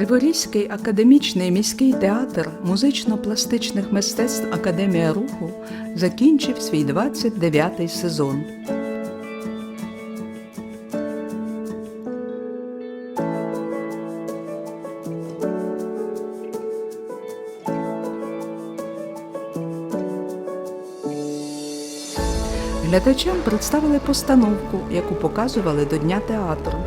Криворізький академічний міський театр музично-пластичних мистецтв Академія Руху закінчив свій 29-й сезон. Глядачам представили постановку, яку показували до Дня театру.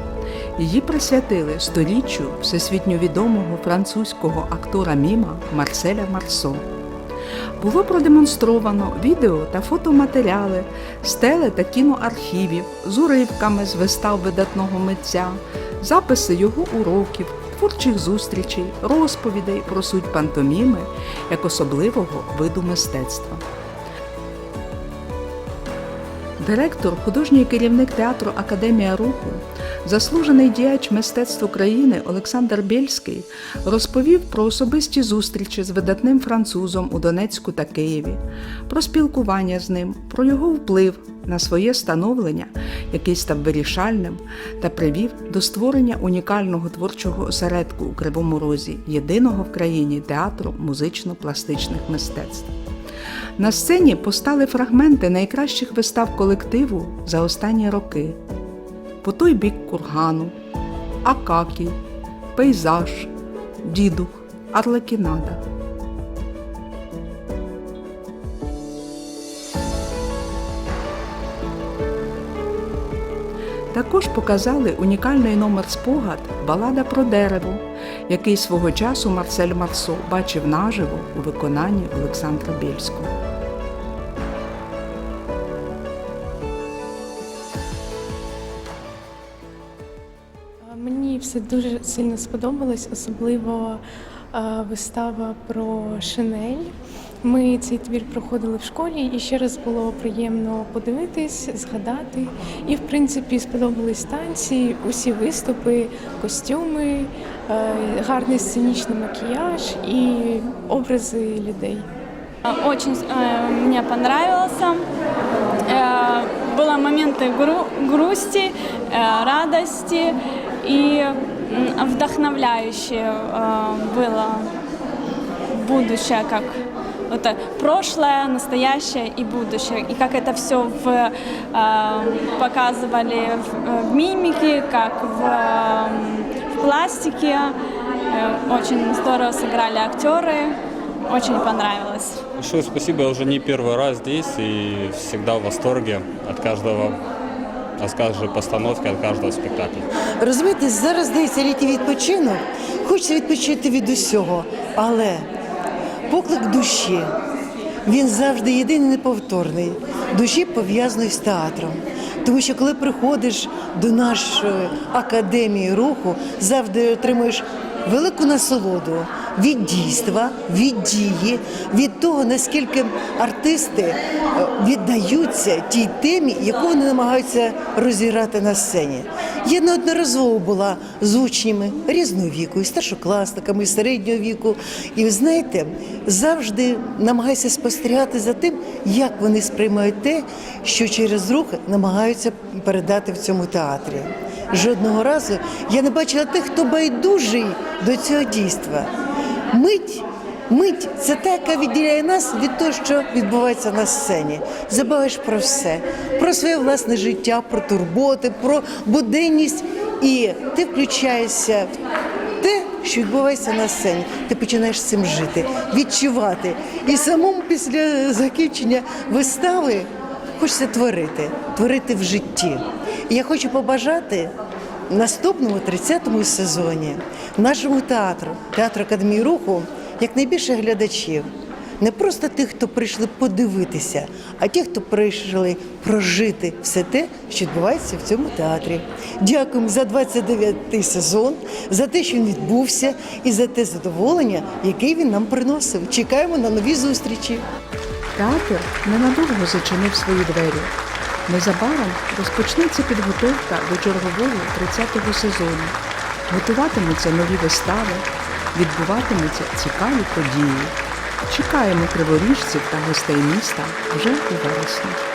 Її присвятили сторіччю всесвітньо відомого французького актора Міма Марселя Марсо. Було продемонстровано відео та фотоматеріали з та кіноархівів з уривками з вистав видатного митця, записи його уроків, творчих зустрічей, розповідей про суть пантоміми як особливого виду мистецтва. Директор, художній керівник театру Академія Руху, заслужений діяч мистецтв України Олександр Бєльський розповів про особисті зустрічі з видатним французом у Донецьку та Києві, про спілкування з ним, про його вплив на своє становлення, який став вирішальним, та привів до створення унікального творчого осередку у Кривому Розі, єдиного в країні театру музично-пластичних мистецтв. На сцені постали фрагменти найкращих вистав колективу за останні роки: По той бік кургану, Акакій, Пейзаж, Дідух, Арлекінада. Також показали унікальний номер спогад Балада про дерево, який свого часу Марсель Марсо бачив наживо у виконанні Олександра Бєльського. Мені все дуже сильно сподобалось, особливо е, вистава про Шинель. Ми цей твір проходили в школі, і ще раз було приємно подивитись, згадати. І, в принципі, сподобались танці, усі виступи, костюми, е, гарний сценічний макіяж і образи людей. Очень э, мне понравился. Э, было моменты гру- грусти, э, радости и м, вдохновляющее э, было будущее, как это прошлое, настоящее и будущее. И как это все в, э, показывали в, э, в мимике, как в, э, в пластике. Э, Очень здорово сыграли актеры. Очень понравилось. Большое спасибо, я уже не первый раз здесь и всегда в восторге от каждого, от каждой постановки, от каждого спектакля. Розумієте, зараз здається літній відпочинок, хочеться відпочити від усього, але поклик душі, він завжди єдиний неповторний. Душі пов'язаний з театром. Тому що коли приходиш до нашої академії руху, завжди отримуєш велику насолоду від дійства, від дії, від того, наскільки артисти е, віддаються тій темі, яку вони намагаються розіграти на сцені. Я неодноразово була з учнями різного віку, і старшокласниками, і середнього віку. І ви знаєте, завжди намагаюся спостерігати за тим, як вони сприймають те, що через рух намагаються передати в цьому театрі. Жодного разу я не бачила тих, хто байдужий до цього дійства. Мить, мить це та, яка відділяє нас від того, що відбувається на сцені. Забуваєш про все, про своє власне життя, про турботи, про буденність, і ти включаєшся в те, що відбувається на сцені. Ти починаєш цим жити, відчувати. І самому після закінчення вистави хочеться творити, творити в житті. І я хочу побажати наступному 30-му сезоні нашому театру, театру Академії Руху, якнайбільше глядачів. Не просто тих, хто прийшли подивитися, а ті, хто прийшли прожити все те, що відбувається в цьому театрі. Дякуємо за 29-й сезон, за те, що він відбувся, і за те задоволення, яке він нам приносив. Чекаємо на нові зустрічі. Театр ненадовго зачинив свої двері. Незабаром розпочнеться підготовка до чергового 30-го сезону. Готуватимуться нові вистави, відбуватимуться цікаві події. Чекаємо криворіжців та гостей міста вже у вересні.